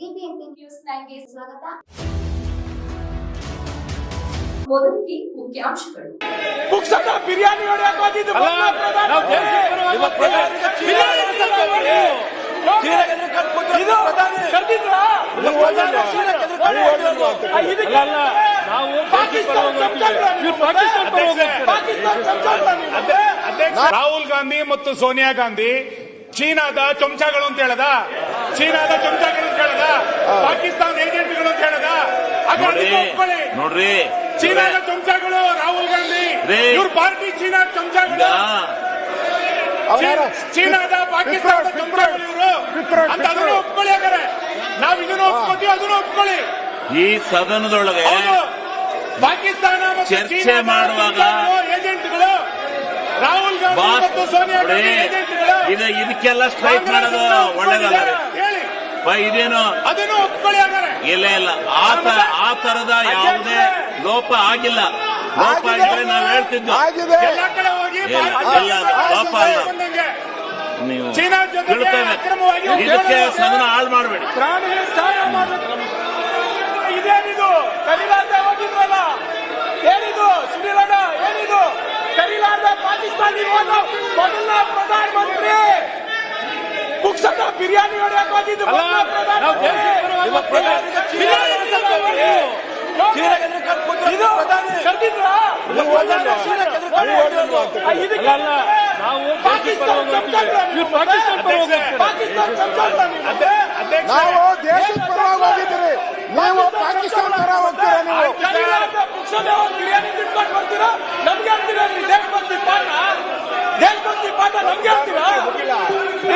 BBMP news ನೈನ್ಗೆ ಸ್ವಾಗತ. ಮೊದಲಿಗೆ ಮುಖ್ಯಾಂಶಗಳು. ಪುಕ್ಸಟ ಬಿರಿಯಾನಿ ಹೋಗಿದ್ದು. ರಾಹುಲ್ ಗಾಂಧಿ ಮತ್ತು ಸೋನಿಯಾ ಗಾಂಧಿ ಚೀನಾದ ಚಮಚಗಳು ಅಂತ ಹೇಳದ? ಚೀನಾದ ಚಮಚಗಳು ಅಂತ ಹೇಳದ ಪಾಕಿಸ್ತಾನ ಏಜೆಂಟ್ಗಳು ಅಂತ ಹೇಳದ ನೋಡ್ರಿ ಚೀನಾದ ಚಮಚಗಳು ರಾಹುಲ್ ಗಾಂಧಿ. ಇವ್ರ ಪಾರ್ಟಿ ಚೀನಾ ಚಮಚಗಳು. ಚೀನಾದ ಪಾಕಿಸ್ತಾನದ ಚಮಚಗಳು ಇವರು. ಅಂತ ಅದನ್ನು ಒಪ್ಕೊಳ್ಳಿ ಹಾಗಾದ್ರೆ. ನಾವ್ ಇದನ್ನು ಒಪ್ಕೋತೀವಿ ಅದನ್ನು ಒಪ್ಕೊಳ್ಳಿ. ಈ ಸದನದೊಳಗೆ ಪಾಕಿಸ್ತಾನ ಚರ್ಚೆ ಮಾಡುವಾಗ ಏಜೆಂಟ್ಗಳು ರಾಹುಲ್ ಗಾಂಧಿ ಮತ್ತು ಸೋನಿಯಾ ಗಾಂಧಿ ಏಜೆಂಟ್ಗಳು ಇದು ಇದಕ್ಕೆಲ್ಲ ಸ್ಟ್ರೈಕ್ ಮಾಡೋದು ಒಳ್ಳೇದಲ್ಲ ಇದೇನು ಅದನ್ನು ಒಪ್ಕೊಳ್ಳಿ ಹಾಗಾದ್ರೆ. ಇಲ್ಲ ಇಲ್ಲ. ಆ ಆ ತರದ ಯಾವುದೇ ಲೋಪ ಆಗಿಲ್ಲ. ಲೋಪ ಆಗಿದ್ರೆ ನಾವು ಹೇಳ್ತಿದ್ದೆ. ಎಲ್ಲ ಕಡೆ ಹೋಗಿ ಇಲ್ಲ, ಭಾರತ ಇಲ್ಲ, ದೇಶದ ಪಾಪ ಅಲ್ಲ. ಬಂದಂಗೆ. ನೀವು ಚೀನಾ ಜೊತೆಗೆ ತಿಳ್ಕೊಬೇಕು ಅಕ್ರಮವಾಗಿ ಇದಕ್ಕೆ ಹೋರಾಟ ಸದನ ಹಾಳು ಮಾಡಬೇಡಿ ಪ್ರಾಣಿಗೆ ಸಹಾಯ ಮಾಡೋದು ಇದೇನಿದು? ಕರಿಲಾರ್ದೆ ಹೋಗಿದ್ರಲ್ಲ? ಏನಿದು? ಸುನಿಲಣ್ಣ ಏನಿದು? ಕರಿಲಾರ್ದೆ ಪಾಕಿಸ್ತಾನಿ ಹೋದ ಮೊದಲ ಪ್ರಧಾನಮಂತ್ರಿ. ಪುಕ್ಸಟ ಬಿರಿಯಾನಿ ಹೊಡೆಯಕ್ ಹೋಗಿದ್ದು ಮೊದಲ ಪ್ರಧಾನಮಂತ್ರಿ ಬಿರಿಯಾನಿ ಹೊಡೆಯಕ್ ಹೋಗಿ. ಇದು ಕರ್ದಿದ್ರಾ? ಆ, ಇದಕ್ಕೆ ನಾವು ದೇಶದ ಪರವಾಗಿ ಹೋಗಿದ್ದೀರಿ. ನೀವು ಪಾಕಿಸ್ತಾನ ಪರ ಹೋಗ್ತೀರಾ? ನೀವು? ಬಿರಿಯಾನಿ ತಿನ್ಕೊಂಡು ಬರ್ತೀರಾ? ನಮ್ಗೆ ಹೇಳ್ತೀರಾ ನೀವು ಪಾಠ? ದೇಶಭಕ್ತಿ ಪಾಠ ನಮ್ಗೆ ಹೇಳ್ತೀರಾ?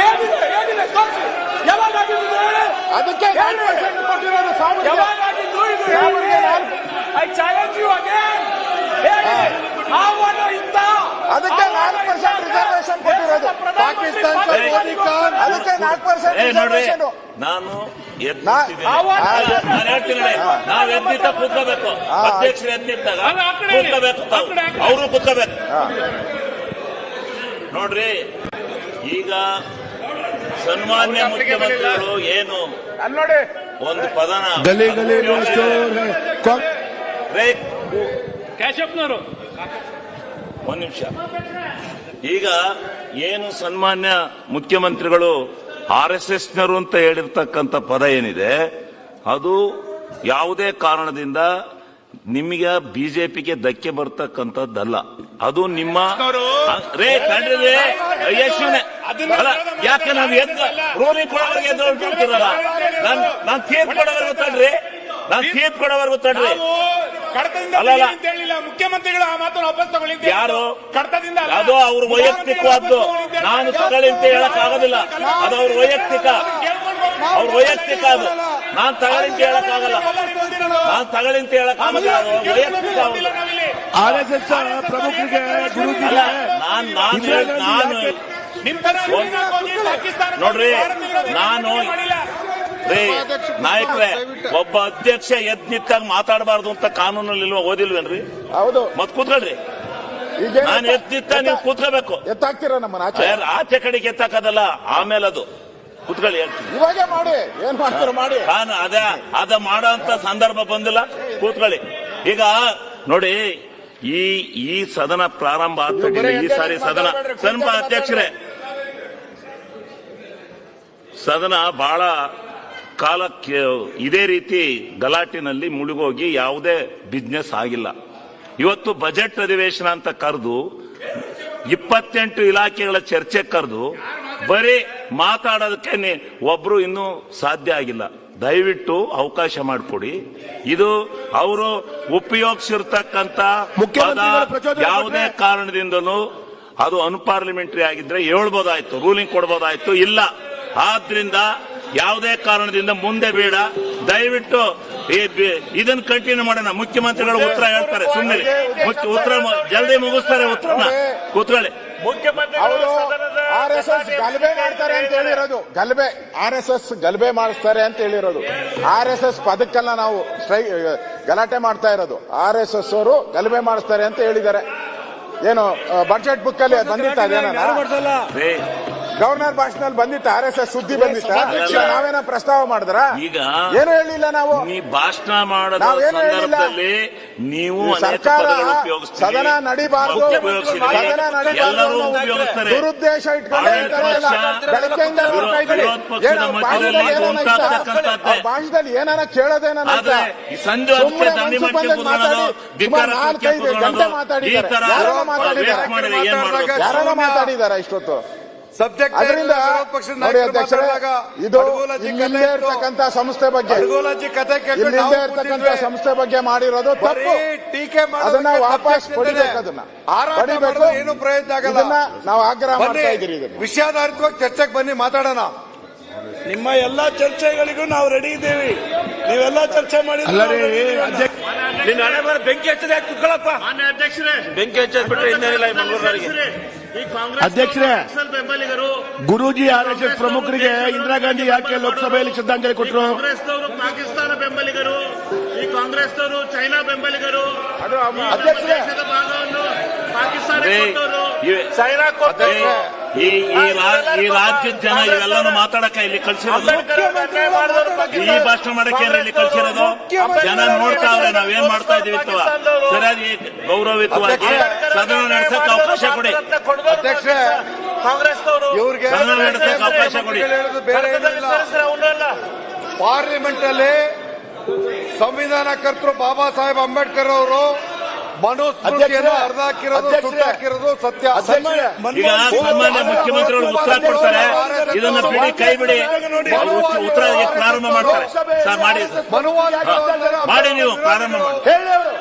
ಏನಿದೆ ಏನಿದೆ ತೋರಿಸಿ. ಯಾವಾಗ ಅದಕ್ಕೆ ಹೇಳಿ. 9% ಕೊಟ್ಟಿರೋದು ಸಾವಿರ ಯಾವಾಗ ಆಗಿದ್ದು ಇದು. I challenge you again. ಹೇಳಿ. ಆಹ್ವಾನ ಇತ್ತ ಅದಕ್ಕೆ ನಾಲ್ಕು ಪರ್ಸೆಂಟ್ ರಿಸರ್ವೇಶನ್ ಕೊಟ್ಟಿರೋದು. ಪಾಕಿಸ್ತಾನ ಅದಕ್ಕೆ ನಾಲ್ಕು ಪರ್ಸೆಂಟ್ ರಿಸರ್ವೇಶನ್ ನಾನು ನಾವ್ ಎದ್ದಿದ್ದ ಕೂತ್ಕೋಬೇಕು. ಅಧ್ಯಕ್ಷರು ಎದ್ದಿದ್ದಾಗ. ಕೂತ್ಕೋಬೇಕು. ಅವರು ಕೂತ್ಕೋಬೇಕು. ನೋಡ್ರಿ ಈಗ ಸನ್ಮಾನ್ಯ ಮುಖ್ಯಮಂತ್ರಿಗಳು ಏನು? ನೋಡಿ ಒಂದು ಪದನ. ಗಲಿ ಗಲಿ ಒಂದ್ ನಿಮಿಷ. ಈಗ ಏನು ಸನ್ಮಾನ್ಯ ಮುಖ್ಯಮಂತ್ರಿಗಳು ಆರ್ ಎಸ್ ಎಸ್ನರು ಅಂತ ಹೇಳಿರ್ತಕ್ಕಂಥ ಪದ ಏನಿದೆ? ಅದು ಯಾವುದೇ ಕಾರಣದಿಂದ ನಿಮಗೆ ಬಿಜೆಪಿಗೆ ಧಕ್ಕೆ ಬರ್ತಕ್ಕಂಥದ್ದಲ್ಲ. ಅದು ನಿಮ್ಮ ರೇ ಕಂಡ್ರೆ ಯಶುನೆ. ಯಾಕೆ ನಾನು ಎದ್ದ ರೂಲಿಂಗ್ ಕೊಡೋವರೆಗೆ ಎದ್ದು ಹೊರಟಿರ್ತೀರಲ್ಲ ನಾನ್ ನಾನ್ ತೀರ್ಪು ಕೊಡೋವರೆಗೂ ತಡ್ರಿ. ನಾನ್ ತೀರ್ಪು ಕೊಡೋವರೆಗೂ ತಡ್ರಿ. ಮುಖ್ಯಮಂತ್ರಿಗಳು ಆ ಮಾತನ್ನು ವಾಪಸ್ ತಗೊಳ್ಳಿ ಯಾರು? ಕಡತದಿಂದ. ಅದು ಅವ್ರ ವೈಯಕ್ತಿಕವಾದ್ದು. ನಾನು ತಗೊಳ್ಳಿ ಅಂತ ಹೇಳಕ್ ಆಗೋದಿಲ್ಲ ಅದು ಅವ್ರ ವೈಯಕ್ತಿಕ. ಅವ್ರ ವೈಯಕ್ತಿಕ ಅದು. ನಾನ್ ತಗಳಿಂತ ಹೇಳಕ್ಕಾಗಲ್ಲ. ಹೇಳಕ್ ಆಗಲ್ಲ ವಾಪಸ್ ನಾನ್ ತಗೊಳ್ಳಿ ಅಂತ ಹೇಳಕ್ ಆಗಲ್ಲ ಅದು ಅವ್ರ ವೈಯಕ್ತಿಕ ಅವ್ರು. ಗೊತ್ತಿಲ್ಲ ನಾವಿಲ್ಲಿ. ಆರ್ ಎಸ್ ಎಸ್ ಪ್ರಮುಖರಿಗೆ ನಾನ್ ನಾನು ನೋಡ್ರಿ, ನಾನು- ರೀ ನಾಯಕ್ರೆ ಒಬ್ಬ ಅಧ್ಯಕ್ಷ ಎದ್ನಿತ್ತಾಗಿ ಮಾತಾಡಬಾರ್ದು ಅಂತ ಕಾನೂನಲ್ಲಿ ಇಲ್ವಾ ಓದಿಲ್ವೇನ್ರಿ? ಹೌದು. ಮತ್ ಕೂತ್ಕೊಳ್ರಿ. ಈಗ ನಾನು ಎದ್ದಿತ್ತ ನೀವು ಕೂತ್ಕೋಬೇಕು. ಎತ್ತಾಕ್ತೀರಾ ನಮ್ಮ ಆಚೆ. ಕಡೆಗೆ ಎತ್ತಾಕದಲ್ಲ ಆಮೇಲೆ ಅದು ಕೂತ್ಕೊಳ್ಳಿ ಹೇಳ್ತೀನಿ. ಇವಾಗ ಮಾಡಿ ಏನ್ ಮಾಡ್ತಾರೆ ಮಾಡಿ. ನಾನು ಅದ ಅದ ಮಾಡೋ ಅಂತ ಸಂದರ್ಭ ಬಂದಿಲ್ಲ. ಕೂತ್ಕೊಳ್ಳಿ. ಈಗ ನೋಡಿ ಈ ಈ ಸದನ ಪ್ರಾರಂಭ ಆಗ್ತದೆ ಈ ಸಾರಿ ಸದನ. ಸನ್ಮ ಅಧ್ಯಕ್ಷರೇ. ಸದನ ಬಹಳ ಕಾಲಕ್ಕೆ ಇದೇ ರೀತಿ ಗಲಾಟಿನಲ್ಲಿ ಮುಳುಗೋಗಿ ಯಾವುದೇ ಬಿಸ್ನೆಸ್ ಆಗಿಲ್ಲ. ಇವತ್ತು ಬಜೆಟ್ ಅಧಿವೇಶನ ಅಂತ ಕರೆದು ಇಪ್ಪತ್ತೆಂಟು ಇಲಾಖೆಗಳ ಚರ್ಚೆ ಕರೆದು ಬರೀ ಮಾತಾಡೋದಕ್ಕೆ ಒಬ್ರು ಇನ್ನೂ ಸಾಧ್ಯ ಆಗಿಲ್ಲ. ದಯವಿಟ್ಟು ಅವಕಾಶ ಮಾಡಿಕೊಡಿ. ಇದು ಅವರು ಉಪಯೋಗಿಸಿರ್ತಕ್ಕಂಥ ಪ್ರಚೋದನೆ ಯಾವುದೇ ಕಾರಣದಿಂದಲೂ ಅದು ಅನ್ಪಾರ್ಲಿಮೆಂಟರಿ ಆಗಿದ್ರೆ ಹೇಳ್ಬೋದಾಯ್ತು ರೂಲಿಂಗ್ ಕೊಡ್ಬೋದಾಯ್ತು ಇಲ್ಲ. ಆದ್ರಿಂದ ಯಾವುದೇ ಕಾರಣದಿಂದ ಮುಂದೆ ಬೇಡ. ದಯವಿಟ್ಟು ಇದನ್ನ ಕಂಟಿನ್ಯೂ ಮಾಡೋಣ. ಮುಖ್ಯಮಂತ್ರಿಗಳು ಉತ್ತರ ಹೇಳ್ತಾರೆ. ಸುಮ್ಮನೆ ಉತ್ತರ ಜಲ್ದಿ ಮುಗಿಸ್ತಾರೆ ಉತ್ತರನ ಕೂತ್ಕೊಳ್ಳಿ. ಆರ್ ಎಸ್ ಎಸ್ ಗಲಭೆ ಮಾಡ್ತಾರೆ ಅಂತ ಹೇಳಿರೋದು. ಗಲಭೆ ಆರ್ ಎಸ್ ಎಸ್ ಗಲಭೆ ಮಾಡಿಸ್ತಾರೆ ಅಂತ ಹೇಳಿರೋದು. ಆರ್ ಎಸ್ ಎಸ್ ಪದಕ್ಕೆಲ್ಲ ನಾವು ಸ್ಟ್ರೈ ಗಲಾಟೆ ಮಾಡ್ತಾ ಇರೋದು. ಆರ್ ಎಸ್ ಎಸ್ ಅವರು ಗಲಭೆ ಮಾಡಿಸ್ತಾರೆ ಅಂತ ಹೇಳಿದ್ದಾರೆ. ಏನು ಬಜೆಟ್ ಬುಕ್ ಅಲ್ಲಿ ಬಂದಿತ್ತ ಗವರ್ನರ್ ಭಾಷಣದಲ್ಲಿ ಬಂದಿತ್ತ ಆರ್ ಎಸ್ ಎಸ್ ಸುದ್ದಿ ಬಂದಿತ್ತ. ನಾವೇನ ಪ್ರಸ್ತಾವ ಮಾಡಿದ್ರ? ಈಗ ಏನು ಹೇಳಿಲ್ಲ ನಾವು. ನೀ ಭಾಷಣ ಮಾಡದ. ಸಂದರ್ಭದಲ್ಲಿ ನೀವು ಸರ್ಕಾರ ಸದನ ನಡಿಬಾರ್ದು. ಸದನ ನಡಿಬಾರ್ದು ದುರುದ್ದೇಶ ಇಟ್ಕೊಂಡು ಭಾಷಣದಲ್ಲಿ ಏನಾನ ಕೇಳೋದೇನ ಈ ಸಂಜೆ ಮಾತಾಡಿ. ನಾಲ್ಕೈದು ಗಂಟೆ ಮಾತಾಡಿದ್ದಾರೆ. ಧಿಕ್ಕಾರ ಮಾತಾಡಿದ್ದಾರೆ? ಈ? ಯಾರನ್ನ ಮಾತಾಡಿದಾರ ಇಷ್ಟೊತ್ತು? ಸಬ್ಜೆಕ್ಟ್ ಅದರಿಂದ ನೋಡಿ ಅಧ್ಯಕ್ಷರೇ ಇದು ಇಲ್ಲಿಂದೇ ಇತ್ತು. ಇರ್ತಕ್ಕಂಥ ಸಂಸ್ಥೆ ಬಗ್ಗೆ. ಇಲ್ಲಿಂದೇ ನಾವು ಇರ್ತಕ್ಕಂಥ ಸಂಸ್ಥೆ ಬಗ್ಗೆ ಮಾಡಿರೋದು ತಪ್ಪು. ಟೀಕೆ ಅದನ್ನ ವಾಪಸ್ ಪಡಿಬೇಕು ಅದನ್ನ. ಪಡಿಬೇಕು. ಏನು ಪ್ರಯತ್ನ ಆಗಲ್ಲ. ಇದನ್ನ ನಾವು ಆಗ್ರಹ ಮಾಡ್ತಾ ಇದೀರಿ ಇದನ್ನ. ವಿಷಯಾಧಾರಿತವಾಗಿ ಚರ್ಚೆಗೆ ಬನ್ನಿ ಮಾತಾಡೋಣ. ನಿಮ್ಮ ಎಲ್ಲಾ ಚರ್ಚೆಗಳಿಗೂ ನಾವು ರೆಡಿ ಇದ್ದೀವಿ. ನೀವೆಲ್ಲ ಚರ್ಚೆ ಮಾಡಿ ನಿನ್ನ ಹಣೆ ಬರ ಬೆಂಕಿ ಹಚ್ಚದೆ ಕುತ್ಕೊಳ್ಳಪ್ಪ ಬೆಂಕಿ ಹಚ್ಚದ್ ಬಿಟ್ರೆ ಇನ್ನೇನಿಲ್ಲ ಮಂಗಳೂರಿಗೆ ಅಧ್ಯಕ್ಷರೇ. ಗುರೂಜಿ ಆರ್ ಎಸ್ ಎಸ್ ಪ್ರಮುಖರಿಗೆ ಇಂದಿರಾ ಗಾಂಧಿ ಯಾಕೆ ಲೋಕಸಭೆಯಲ್ಲಿ ಶ್ರದ್ಧಾಂಜಲಿ ಕೊಟ್ಟರು ಕಾಂಗ್ರೆಸ್ನವರು ಪಾಕಿಸ್ತಾನ ಬೆಂಬಲಿಗರು ಈ ಕಾಂಗ್ರೆಸ್ ಕಾಂಗ್ರೆಸ್ನವರು ಚೈನಾ ಬೆಂಬಲಿಗರು ಭಾಗವನ್ನು ಪಾಕಿಸ್ತಾನ ಚೈನಾ ಈ ಈ ಈ ರಾ- ಈ ರಾಜ್ಯದ ಜನ ಇವೆಲ್ಲನೂ ಮಾತಾಡಕ ಇಲ್ಲಿ ಕಳ್ಸಿರೋದು? ಈ ಭಾಷಣ ಮಾಡಕ್ಕೆ ಇಲ್ಲಿ ಕಳ್ಸಿರೋದು? ಜನ ನೋಡ್ತಾವ್ರೆ ನಾವೇನ್ ಮಾಡ್ತಾ ಇದೀವಿ ಸರಿಯಾಗಿ ಗೌರವಯುತವಾಗಿ ಸದನ ನಡೆಸಕ್ಕೆ ಅವಕಾಶ ಕೊಡಿ. ಸದನ ನಡೆಸಕ್ಕೆ ಅವಕಾಶ ಕೊಡಿ. ಪಾರ್ಲಿಮೆಂಟ್ ಅಲ್ಲಿ ಸಂವಿಧಾನ ಕರ್ತರು ಬಾಬಾ ಸಾಹೇಬ್ ಅಂಬೇಡ್ಕರ್ ಅವರು ಅಧ್ಯಕ್ಷರೇ, ಅರ್ಧ ಹಾಕಿರೋದು ಸುಟ್ಟು ಹಾಕಿರೋದು ಸತ್ಯ. ಅಧ್ಯಕ್ಷರೇ, ಈಗ ಸಾಮಾನ್ಯ ಮುಖ್ಯಮಂತ್ರಿಗಳು ಉತ್ತರ ಕೊಡ್ತಾರೆ. ಇದನ್ನ ಬಿಡಿ ಕೈ ಬಿಡಿ. ಉತ್ತರ- ಪ್ರಾರಂಭ ಮಾಡ್ತಾರೆ. ಸರ್ ಮಾಡಿ ಮಾಡಿ ನೀವು ಪ್ರಾರಂಭ ಮಾಡಿ.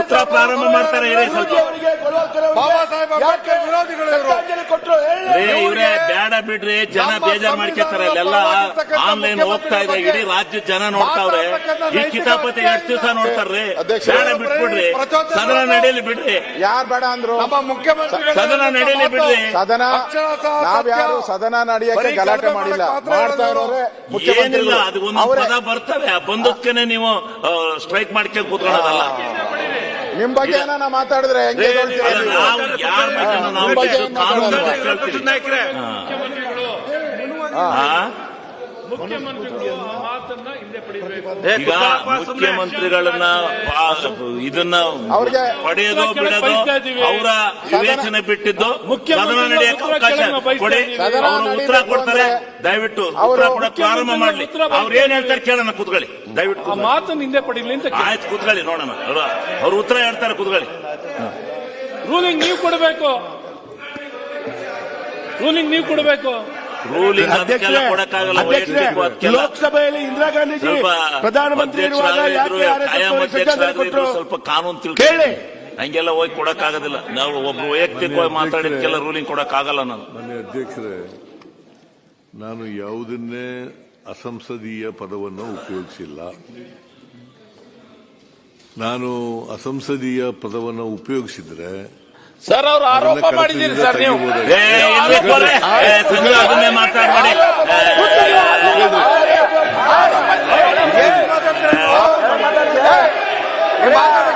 ಉತ್ತರ ಪ್ರಾರಂಭ ಮಾಡ್ತಾರೆ ಇರಿ ಸ್ವಲ್ಪ. ಬಾಬಾ ಸಾಹೇಬ್ ಅಂಬೇಡ್ಕರ್ ಯಾಕೆ ವಿರೋಧಿಗಳು ಇವರು. ಬೇಡ ಬಿಡ್ರಿ ಜನ ಬೇಜಾರ್ ಮಾಡ್ಕೊತಾರೆ ಅಲ್ಲೆಲ್ಲ ಆನ್ಲೈನ್ ಹೋಗ್ತಾ ಇದೆ ಇಡೀ ರಾಜ್ಯ ಜನ ನೋಡ್ತಾವ್ರೆ ಈ ಕಿತಾಪತಿ ಎಷ್ಟು ದಿವಸ ನೋಡ್ತಾರ್ರಿ. ಬೇಡ ಬಿಟ್ಬಿಡ್ರಿ. ಸದನ ನಡೀಲಿ ಬಿಡ್ರಿ. ಯಾರ್ ಬೇಡ ಅಂದ್ರು? ನಮ್ಮ ಮುಖ್ಯಮಂತ್ರಿಗಳು ಸದನ ನಡೀಲಿ ಬಿಡ್ರಿ. ಸದನ ನಾವ್ಯಾರು ಸದನ ನಡೆಯಕ್ಕೆ ಗಲಾಟೆ ಗಲಾಟೆ ಮಾಡಿಲ್ಲ. ಮಾಡ್ತಾ. ಇರೋರೆ ಏನಿಲ್ಲ ಅದು ಒಂದು ಅವರೇ ಪದ ಬರ್ತವೆ. ಆ ಬಂದದ್ಕೇನೆ ನೀವು ಸ್ಟ್ರೈಕ್ ಮಾಡ್ಕೊಂಡು ಕೂತ್ಕೊಳ್ಳೋದಲ್ಲ. ನಿಮ್ ಬಗ್ಗೆ ಏನಾನ ಮಾತಾಡಿದ್ರೆ ಹೆಂಗೆ ಬಗ್ಗೆ ಮುಖ್ಯಮಂತ್ರಿಗಳು ಆ ಮಾತನ್ನ ಹಿಂದೆ ಪಡಿಬೇಕು ಈಗ ಮುಖ್ಯಮಂತ್ರಿಗಳನ್ನ ಇದನ್ನ ಪಡೆಯೋದು ಬಿಡೋದು ಅವರ ವಿವೇಚನೆ ಬಿಟ್ಟಿದ್ದು ಸದನ ನಡೆಯಕ್ಕೆ ಅವಕಾಶ ಕೊಡಿ. ಅವರು ಉತ್ತರ ಕೊಡ್ತಾರೆ. ದಯವಿಟ್ಟು ಅವರು ಉತ್ತರ ಕೊಡಕ್ಕೆ ಪ್ರಾರಂಭ ಮಾಡಲಿ. ಅವ್ರು ಏನ್ ಹೇಳ್ತಾರೆ ಕೇಳೋಣ ಕೂತ್ಕೊಳ್ಳಿ. ದಯವಿಟ್ಟು. ಮಾತನ್ನ ಹಿಂದೆ ಪಡೀಲಿ ಅಂತ ಆಯ್ತು ಕೂತ್ಕೊಳ್ಳಿ ನೋಡೋಣ. ಅವ್ರು ಉತ್ತರ ಹೇಳ್ತಾರೆ ಕೂತ್ಕೊಳ್ಳಿ. ರೂಲಿಂಗ್ ನೀವು ಕೊಡಬೇಕು. ರೂಲಿಂಗ್ ನೀವು ಕೊಡಬೇಕು. ರೂಲಿಂಗ್ ಅದಕ್ಕೆಲ್ಲ ಕೊಡಕ್ಕಾಗಲ್ಲ ಲೋಕಸಭೆಯಲ್ಲಿ ಇಂದಿರಾ ಗಾಂಧೀಜಿ ಸ್ವಲ್ಪ ಪ್ರಧಾನಮಂತ್ರಿ ಇರುವಾಗ ಸ್ವಲ್ಪ ಕಾನೂನು ಕೇಳಿ. ತಿಳ್ಕೊಳ್ಳಿ ಹಂಗೆಲ್ಲ ಹೋಗಿ ಕೊಡಕ್ಕಾಗೋದಿಲ್ಲ. ನಾವು ಒಬ್ಬ ವೈಯಕ್ತಿಕವಾಗಿ ಮಾತಾಡಿದ್ಕೆಲ್ಲ ರೂಲಿಂಗ್ ಕೊಡಕ್ಕಾಗಲ್ಲ ನಾನು. ಮನೆ ಅಧ್ಯಕ್ಷರೇ ನಾನು ಯಾವುದನ್ನೇ ಅಸಂಸದೀಯ ಪದವನ್ನು ಉಪಯೋಗಿಸಿಲ್ಲ. ನಾನು ಅಸಂಸದೀಯ ಪದವನ್ನು ಉಪಯೋಗಿಸಿದ್ರೆ ಸರ್ ಅವ್ರು ಆರೋಪ ಮಾಡಿದ್ದೀರಿ ಸರ್ ನೀವು. ಅದನ್ನೇ ಮಾತಾಡ್ಬೇಡಿ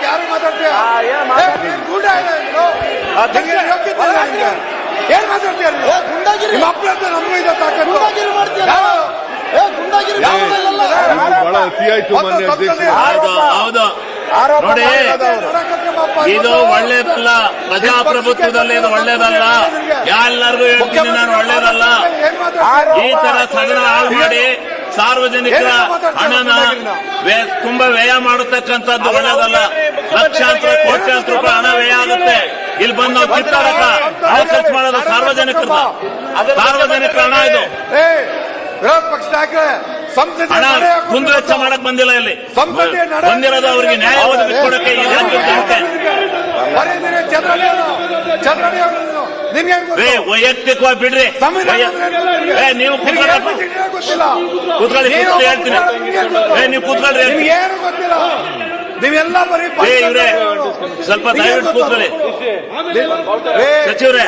ಯಾರು ಮಾತಾಡ್ತೀಯ. ಏನ್ ಮಾತಾಡ್ತೀಯ ಅಪ್ಪನ ಹತ್ರ ನಮಗೂ ಇದೆ ಬಹಳ ಅತಿಯಾಯ್ತು ಮಾನ್ಯ ಅಧ್ಯಕ್ಷ ಹೌದು ಹೌದು. ಆರೋಪ ನೋಡಿ ಇದು. ಒಳ್ಳೇದಲ್ಲ ಪ್ರಜಾಪ್ರಭುತ್ವದಲ್ಲಿ ಇದು ಒಳ್ಳೇದಲ್ಲ. ಎಲ್ಲರಿಗೂ ಹೇಳ್ತೀನಿ ನಾನು ಒಳ್ಳೇದಲ್ಲ. ಈ ತರ ಸದನ ಹಾಳು ಮಾಡಿ ಸಾರ್ವಜನಿಕರ ಹಣನ ತುಂಬಾ ವ್ಯಯ ಮಾಡತಕ್ಕಂಥದ್ದು ಒಳ್ಳೇದಲ್ಲ. ಲಕ್ಷಾಂತರ, ಕೋಟ್ಯಾಂತರ ರೂಪಾಯಿ ಹಣ ವ್ಯಯ ಆಗುತ್ತೆ. ಇಲ್ಲಿ ಬಂದು ನಾವು ಹಣ ಖರ್ಚು ಮಾಡೋದು ಸಾರ್ವಜನಿಕರ ಸಾರ್ವಜನಿಕರ ಹಣ ಇದು. ವಿರೋಧ ಕುಂದುವೆಚ್ಚ ಮಾಡಕ್ ಬಂದಿಲ್ಲ ಇಲ್ಲಿ. ಬಂದಿರೋದು ಅವರಿಗೆ ನ್ಯಾಯ ಒದಗಿಸ್ಕೊಡಕ್ಕೆ ವೈಯಕ್ತಿಕವಾಗಿ ಬಿಡ್ರಿ. ನೀವು. ಕೂತ್ಕೊಳ್ಳಿ. ಹೇಳ್ತೀನಿ. ನೀವು ಕೂತ್ಕೊಳ್ರಿ ನೀವೆಲ್ಲ ಬರೀ ಸ್ವಲ್ಪ ದಯವಿಟ್ಟು ಕೂತ್ಕೊಳ್ಳಿ. ಸಚಿವರೇ.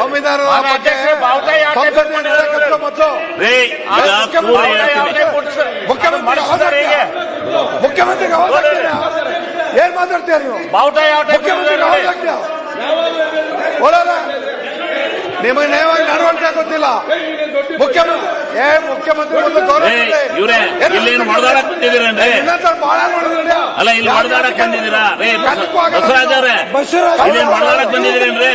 ರೇ ಈಗ ಪೂರ ಹೇಳ್ತೀನಿ? ಮುಖ್ಯಮಂತ್ರಿಗೆ? ಏನ್ ಮಾತಾಡ್ತೀರ ನೀವು? ಮುಖ್ಯಮಂತ್ರಿ. ನಿಮಗೆ ನೇರವಾಗಿ ನಡವಳಿಕೆ ಗೊತ್ತಿಲ್ಲ ಮುಖ್ಯಮಂತ್ರಿ ಏ ಮುಖ್ಯಮಂತ್ರಿ ಒಂದು ಗೌರವ. ಇವ್ರೇ, ಏನು ಹೊಡೆದಾಡಕ್ ಬಂದಿದ್ದೀರೇನ್ರಿ? ಬಹಳ ನೋಡಿದ್ರಿ ಅಲ್ಲ ಇಲ್ಲಿ ಹೊಡೆದಾಡಕ್ ಬಂದಿದ್ದೀರಾ? ರೇ ಬಸವರಾಜ್ ಅವ್ರೆ ಇಲ್ಲೇನ್ ಹೊಡೆದಾಡಕ್ ಬಂದಿದ್ದೀರೇನ್ರಿ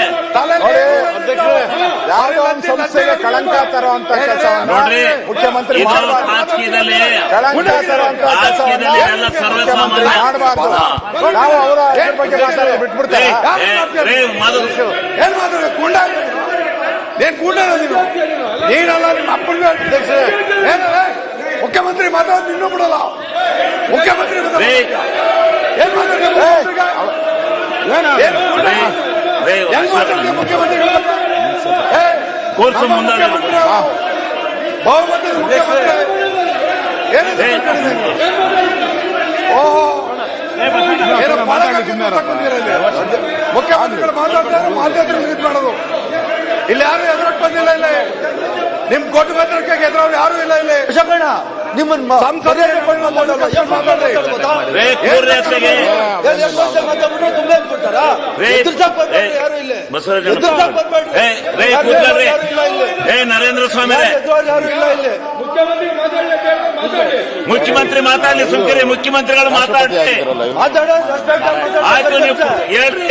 ನೋಡಿ ಅಧ್ಯಕ್ಷರೇ ಯಾವುದೋ ಒಂದು ಸಂಸ್ಥೆಗೆ ಕಳಂಕ ತರುವಂತ ಕೆಲಸವನ್ನ ನೋಡ್ರಿ ಮುಖ್ಯಮಂತ್ರಿ ಇದು ಮಾಡಬಾರ್ದು. ರಾಜಕೀಯದಲ್ಲಿ ಕಳಂಕ ತರುವಂತ ರಾಜಕೀಯದಲ್ಲಿ ಎಲ್ಲ ಸರ್ವಸಾಮಾನ್ಯ. ಮಾಡಬಾರ್ದು. ನಾವು ಅವರ ಬಗ್ಗೆ ಮಾತಾಡೋದು ಏ, ರೇ ಏನ್ ಮಾತಾಡ ಗುಂಡ ಏನ್ ಕೂಡ ನೀನು? ನೀನಲ್ಲ ನಿಮ್ಮ ಅಪ್ಪನ ಏನಲ್ಲ ಮುಖ್ಯಮಂತ್ರಿ ಮಾತಾಡೋದು ಇನ್ನೂ ಬಿಡಲ್ಲ. ಮುಖ್ಯಮಂತ್ರಿ ಏನ್ ಮುಖ್ಯಮಂತ್ರಿ. ಬಹುಮತದ ಮುಖ್ಯಮಂತ್ರಿ? ಓಹೋ. ಮುಖ್ಯಮಂತ್ರಿಗಳು ಮಾತಾಡ್ತಾರೆ ಇದು ಮಾಡೋದು ಇಲ್ಲಿ ಯಾರು ಎದುರಕ್ಕೆ ಬಂದಿಲ್ಲ ಇಲ್ಲಿ. ನಿಮ್ ಕೊಟ್ಟು ಮಾತ್ರಕ್ಕೆ ಎದುರವ್ರು ಯಾರು ಇಲ್ಲ ಇಲ್ಲಿ. ನಿಮ್ಮನ್ನ ಸ್ವಾಮಿ ಯಾರು ಇಲ್ಲ ರೇ ಕೂರ್ರಿ ಅತ್ತೆಗೆ ರೇ ಏ, ಬಸವರಾಜ್ ಅವ್ರೆ. ಏ ರೇ ಕೂತ್ಕೊಳ್ರಿ ಏ ನರೇಂದ್ರ ಸ್ವಾಮಿ ರೇ ಮುಖ್ಯಮಂತ್ರಿ ಮಾತಾಡ್ಲಿಕ್ಕೆ ಮಾತಾಡಿ ಮುಖ್ಯಮಂತ್ರಿ ಮಾತಾಡ್ಲಿ ಸುಮ್ಕಿರಿ. ಮುಖ್ಯಮಂತ್ರಿಗಳು ಮಾತಾಡ್ಲಿ. ಆಯ್ತು ನೀವು ಹೇಳ್ರಿ.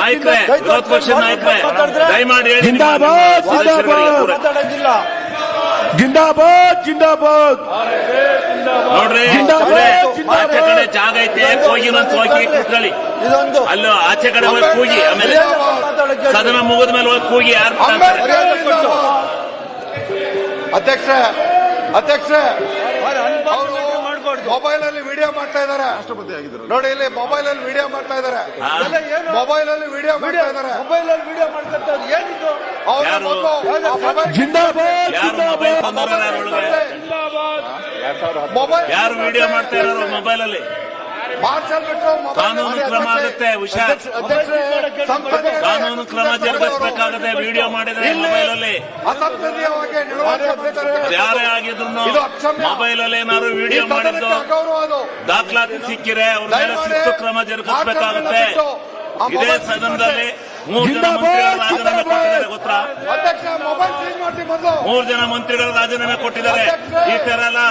ನಾಯಕ್ರೇ ವಿರೋಧ ಪಕ್ಷದ ನಾಯಕ್ರೇ ದಯಮಾಡಿ ಹೇಳಿ ಜಿಂದಾಬಾದ್. ಜಿಂದಾಬಾದ್. ಜಿಂದಾಬಾದ್ ನೋಡ್ರಿ. ಆಚೆ ಕಡೆ ಜಾಗ ಐತೆ ಹೋಗಿನಂತ ಹೋಗಿ ಕೂತ್ಕೊಳ್ಳಿ. ಅಲ್ಲೋ ಆಚೆ ಕಡೆ ಹೋಗಿ ಕೂಗಿ ಆಮೇಲೆ ಸದನ ಮುಗಿದ ಮೇಲೆ ಹೋಗಿ ಕೂಗಿ ಯಾರು? ಅಧ್ಯಕ್ಷ ಅಧ್ಯಕ್ಷ ಮೊಬೈಲ್ ಅಲ್ಲಿ ವಿಡಿಯೋ ಮಾಡ್ತಾ ಇದಾರೆ. ನೋಡಿ ಇಲ್ಲಿ ಮೊಬೈಲ್ ಅಲ್ಲಿ ವಿಡಿಯೋ ಮಾಡ್ತಾ ಇದಾರೆ? ಮೊಬೈಲ್ ಅಲ್ಲಿ ವಿಡಿಯೋ ಮಾಡ್ತಾ ಇದಾರೆ. ಮೊಬೈಲ್ ಅಲ್ಲಿ ವಿಡಿಯೋ ಮಾಡ್ತಾ ಒಳಗೆ? ಮೊಬೈಲ್ ಯಾರು? ವಿಡಿಯೋ ಮಾಡ್ತಾ ಇದಾರೆ ಮೊಬೈಲ್ ಅಲ್ಲಿ? ಕಾನೂನು ಕ್ರಮ ಆಗುತ್ತೆ ಹುಷಾರ್ ಕಾನೂನು ಕ್ರಮ ಜರುಗಿಸಬೇಕಾಗುತ್ತೆ ವಿಡಿಯೋ ಮಾಡಿದ್ರೆ ಮೊಬೈಲ್ ಅಲ್ಲಿ ಯಾರೇ ಆಗಿದ್ರು ಇದು ಅಕ್ಷಮ್ಯ. ಮೊಬೈಲ್ ಅಲ್ಲಿ ಏನಾದ್ರು ವಿಡಿಯೋ ಮಾಡಿದ್ದು ದಾಖಲಾತಿ ಸಿಕ್ಕಿರೆ ಅವ್ರ ಮೇಲೆ ಶಿಸ್ತು ಕ್ರಮ ಜರುಗಿಸಬೇಕಾಗುತ್ತೆ. ಇದೇ ಸದನದಲ್ಲಿ ಮೂರು ಜನ ಮಂತ್ರಿಗಳ ರಾಜೀನಾಮೆ ಕೊಟ್ಟಿದ್ದಾರೆ ಗೊತ್ತಾ? ಅಧ್ಯಕ್ಷ ಮೊಬೈಲ್ ಸೀಸ್ ಮಾಡ್ತೀವಿ ಮೊದಲು. ಮೂರು ಜನ ಮಂತ್ರಿಗಳು ರಾಜೀನಾಮೆ ಕೊಟ್ಟಿದ್ದಾರೆ. ಈ ತರ ಎಲ್ಲ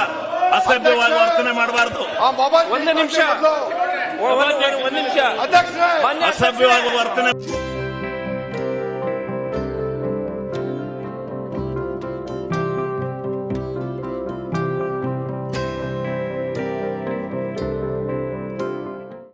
ಅಸಭ್ಯವಾಗಿ ವರ್ತನೆ ಮಾಡಬಾರ್ದು. ಒಂದು ನಿಮಿಷ. ಒಂದು ನಿಮಿಷ. ಅಸಭ್ಯವಾಗಿ ವರ್ತನೆ